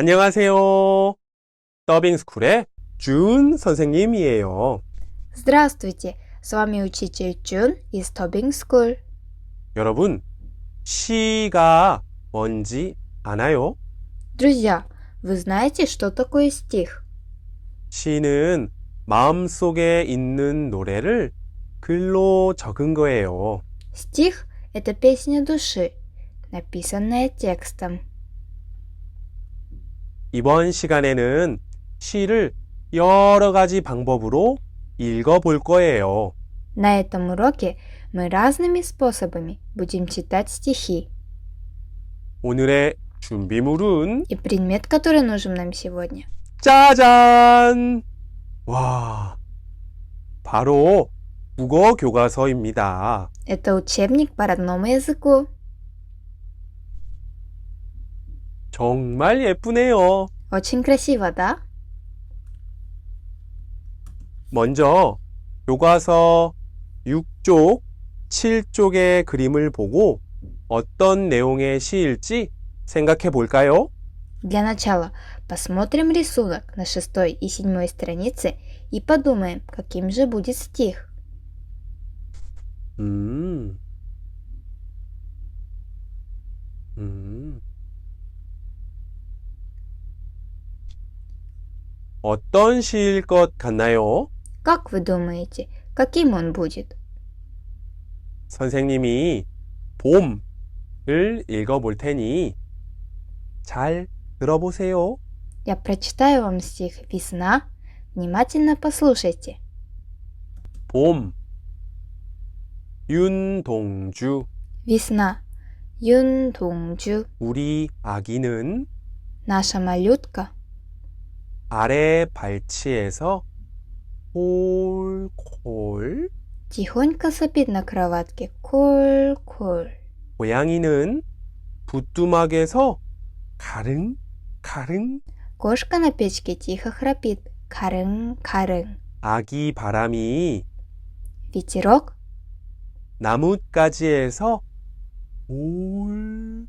안녕하세요. 더빙스쿨의 준 선생님이에요. Здравствуйте, с вами учитель Чун из Tobing School. 여러분, 시가 뭔지 아나요? Друзья, вы знаете, что такое стих? 시는 마음속에 있는 노래를 글로 적은 거예요. Стих – это песня души, написанная текстом. 이번 시간에는 시를 여러 가지 방법으로 읽어볼 거예요. На этом уроке мы разными способами будем читать стихи. 오늘의 준비물은 И предмет, который нужен нам сегодня 짜잔! 와, 바로 국어 교과서입니다. – это учебник по родному языку. 정말 예쁘네요. Очень красиво, да? 먼저 교과서 6쪽, 7쪽의 그림을 보고 어떤 내용의 시일지 생각해 볼까요? Для начала посмотрим рисунок на шестой и седьмой странице и подумаем, каким же будет стих. 음. 음. 어떤 시일 것 같나요? Как вы думаете, каким он будет? 선생님이 봄을 읽어볼 테니 잘 들어보세요. Я прочитаю вам стих «Весна». Внимательно послушайте. 봄. 윤동주. Весна. Юндунгджу. 우리 아기는 Наша малютка 아래 발치에서 콜콜. тихонько сопит на кроватке. Коль-коль. 고양이는 부뚜막에서 가릉 가릉. Кошка на печке тихо храпит. Карың-карың. 아기 바람이 Ветерок 나뭇가지에서 올,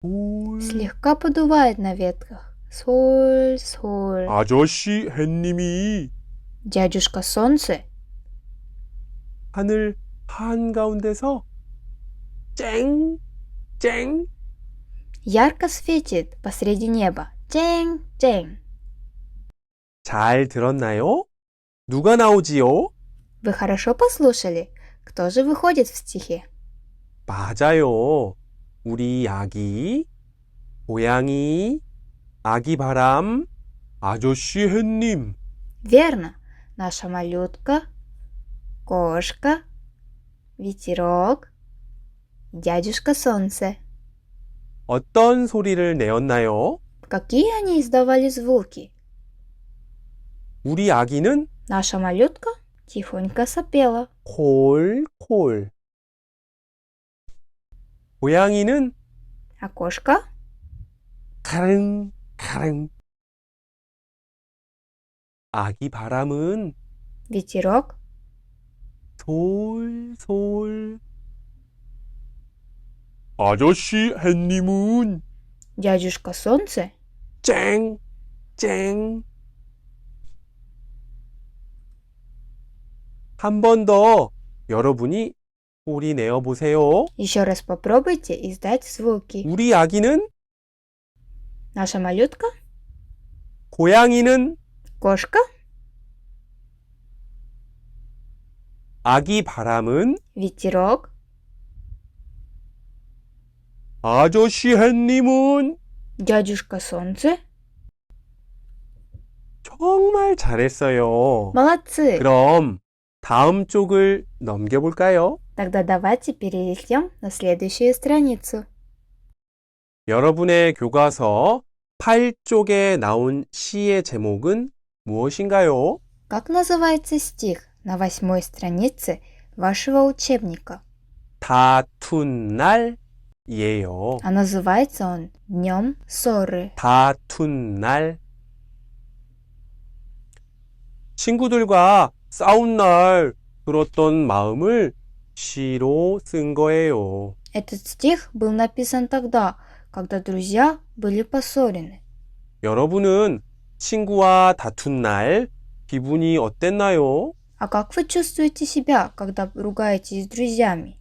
올. слегка подувает на ветках. Соль-соль. 아저씨 햇님이 Дядюшка Солнце 하늘 한가운데서 쨍, 쨍. ярко светит посреди неба. Тень-тень. 잘 들었나요? 누가 나오지요? Вы хорошо послушали? Кто же выходит в стихе? 맞아요. 우리 아기, 고양이, 아기 바람, 아저씨 햇님. Верно. Наша малютка, кошка, ветерок, дядюшка Солнце. 어떤 소리를 내었나요? Какие они издавали звуки? 우리 아기는 Наша малютка тихонько сопела. 콜콜. 고양이는 А кошка 가릉 가릉. 아기 바람은 ветерок 솔솔. 아저씨 햇님은 дядюшка Солнце 쨍, 쨍. 한 번 더 여러분이 소리 내어 보세요. Еще раз попробуйте издать звуки. 우리 아기는 Наша малютка, 고양이는 кошка, 아기 바람은 ветерок, 아저씨 햇님은 дядюшка Солнце. 정말 잘했어요. Молодцы! 그럼 다음 쪽을 넘겨볼까요? Тогда давайте перейдем на следующую страницу. 여러분의 교과서 8쪽에 나온 시의 제목은 무엇인가요? Как называется стих на восьмой странице вашего учебника? 다툰 날이에요. А называется он Днем ссоры. 다툰 날. 친구들과 싸운 날 들었던 마음을 시로 쓴 거예요. Этот стих был написан тогда, когда друзья были поссорены. 여러분은 친구와 다툰 날 기분이 어땠나요? А как вы чувствуете себя, когда ругаетесь с друзьями?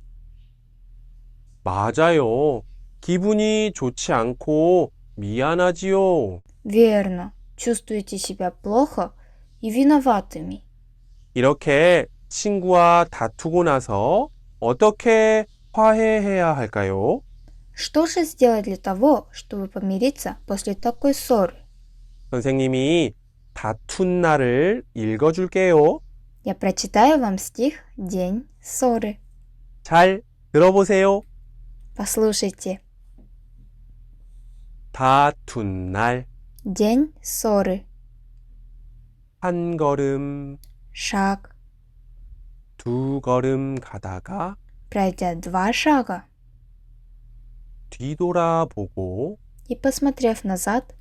맞아요. 기분이 좋지 않고 미안하지요. Верно. Чувствуете себя плохо и виноватыми. 이렇게 친구와 다투고 나서 어떻게 화해해야 할까요? Что же сделать для того, чтобы помириться после такой ссоры? 선생님이 다툰 날을 읽어줄게요. Я прочитаю вам стих «День ссоры». 잘 들어보세요. Послушайте. 다툰 날, День ссоры. 한 걸음, Шаг. 두 걸음 가다가 Пройдя два шага 뒤돌아보고 и посмотрев назад,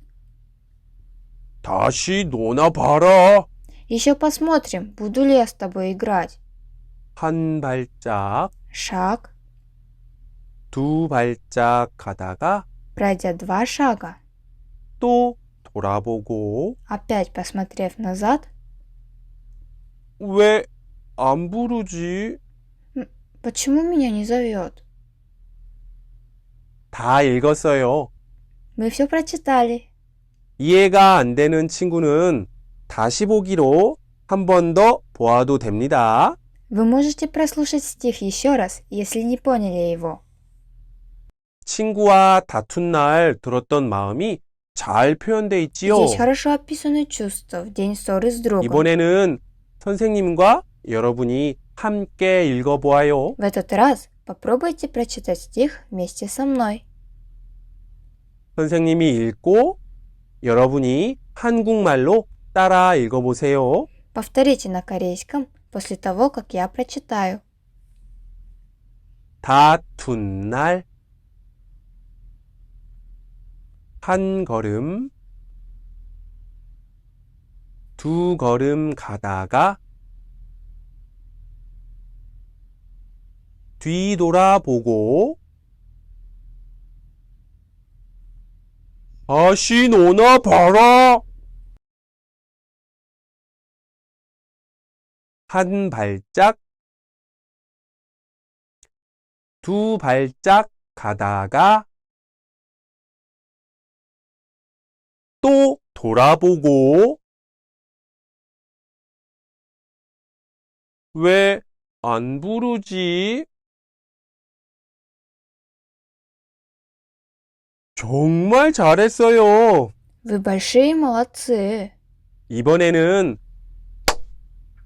다시 노나 봐라. еще посмотрим, буду ли я с тобой играть. 한 발짝, Шаг. 두 발짝 가다가 Пройдя два шага, 또 돌아보고 опять посмотрев назад, 왜 안 부르지? почему меня не зовет? 다 읽었어요. Мы все прочитали. 이해가 안 되는 친구는 다시 보기로 한 번 더 보아도 됩니다. Вы можете прослушать стих еще раз, если не поняли его. 친구와 다툰 날 들었던 마음이 잘 표현돼 있지요. Здесь хорошо описаны чувства в день ссоры с другом. 이번에는 선생님과 여러분이 함께 읽어보아요. В этот раз попробуйте прочитать стих вместе со мной. 선생님이 읽고 여러분이 한국말로 따라 읽어보세요. Повторите на корейском после того, как я прочитаю. 다툰 날, 한 걸음, 두 걸음 가다가 뒤돌아보고 다시 노나 봐라. 한 발짝 두 발짝 가다가 또 돌아보고 왜 안 부르지? 정말 잘했어요. Вы большие молодцы. 이번에는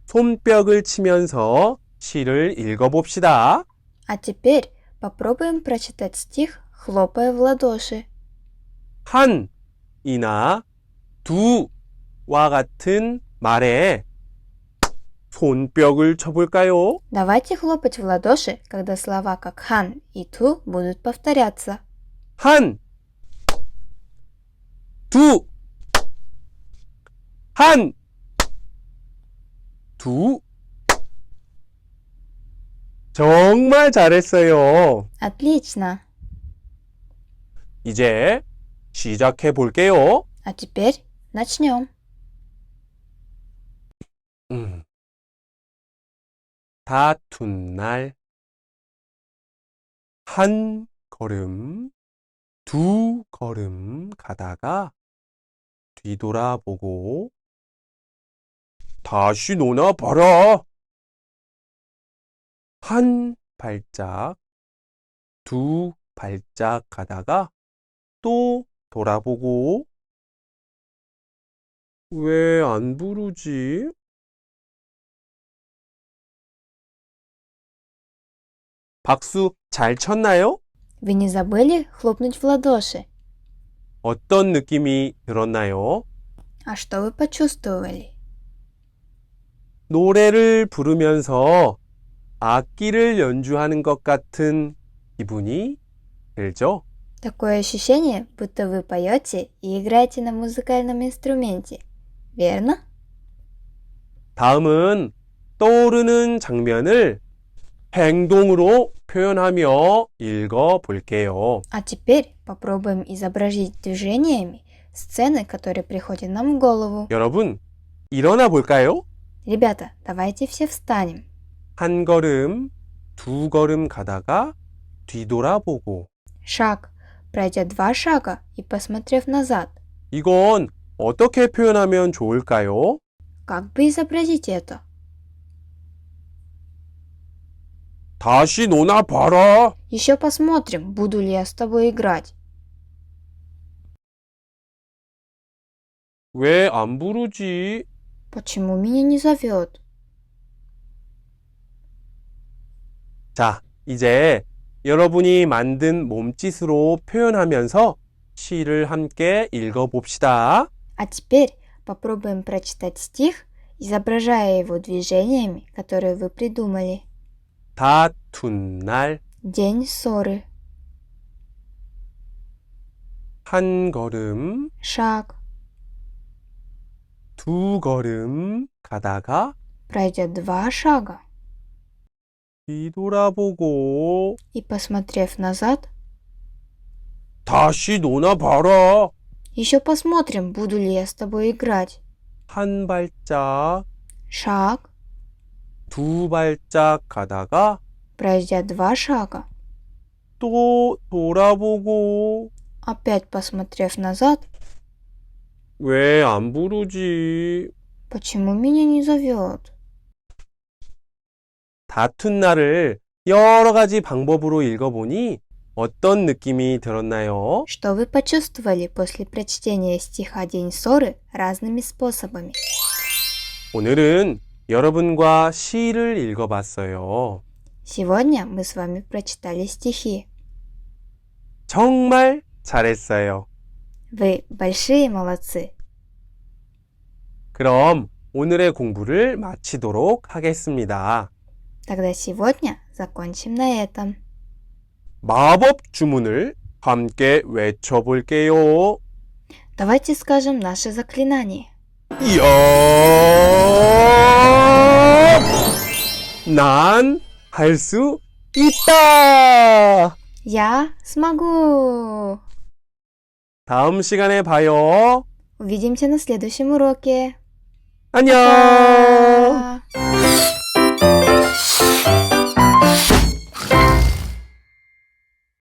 손뼉을 치면서 시를 읽어봅시다. А теперь попробуем прочитать стих, хлопая в ладоши. 한이나 두와 같은 말에 손뼉을 쳐볼까요? Давайте хлопать в ладоши, когда слова как хан и ту будут повторяться. 한, 두, 한, 두. 정말 잘했어요. Отлично. 이제 시작해 볼게요. А теперь начнем. 음. 다툰 날, 한 걸음, 두 걸음 가다가 뒤돌아보고 다시 노나 봐라. 한 발짝, 두 발짝 가다가 또 돌아보고 왜 안 부르지? 박수 잘 쳤나요? Вы не забыли хлопнуть в ладоши? 어떤 느낌이 들었나요? А что вы почувствовали? 노래를 부르면서 악기를 연주하는 것 같은 기분이 들죠? Такое ощущение, будто вы поете и играете на музыкальном инструменте. Верно? 다음은 떠오르는 장면을 행동으로 표현하며 읽어 볼게요. А теперь попробуем изобразить движениями Сцены, которые приходят нам в голову. 여러분, 일어나 볼까요? Ребята, давайте все встанем. 한 걸음, 두 걸음 가다가 뒤돌아보고. Шаг. Пройдя два шага и посмотрев назад. 이건 어떻게 표현하면 좋을까요? Как бы изобразить это? 다시 노나 봐라. Еще посмотрим, буду ли я с тобой играть. 왜 안 부르지? Почему меня не зовет? 자, 이제 여러분이 만든 몸짓으로 표현하면서 시를 함께 읽어봅시다. А теперь попробуем прочитать стих, изображая его движениями, которые вы придумали. 다툰 날, День ссоры. 한 걸음, Шаг. 두 걸음 가다가 Пройдя два шага 뒤돌아보고 и посмотрев назад, 다시 노나 봐라. еще посмотрим, буду ли я с тобой играть. 한 발짝, Шаг. 두 발짝 가다가 Пройдя два шага, 또 돌아보고 опять посмотрев назад, 왜 안 부르지? почему меня не зовет? 다툰 날을 여러 가지 방법으로 읽어보니 어떤 느낌이 들었나요? Что вы почувствовали после прочтения стиха «День ссоры» разными способами? 오늘은 여러분과 시를 읽어봤어요. Сегодня мы с вами прочитали стихи. 정말 잘했어요. Вы большие молодцы. 그럼 오늘의 공부를 마치도록 하겠습니다. Тогда сегодня закончим на этом. 마법 주문을 함께 외쳐볼게요. Давайте скажем наше заклинание. 이야! 난할 수 있다! Я смогу! 다음 시간에 봐요. Увидимся на следующем уроке. 안녕!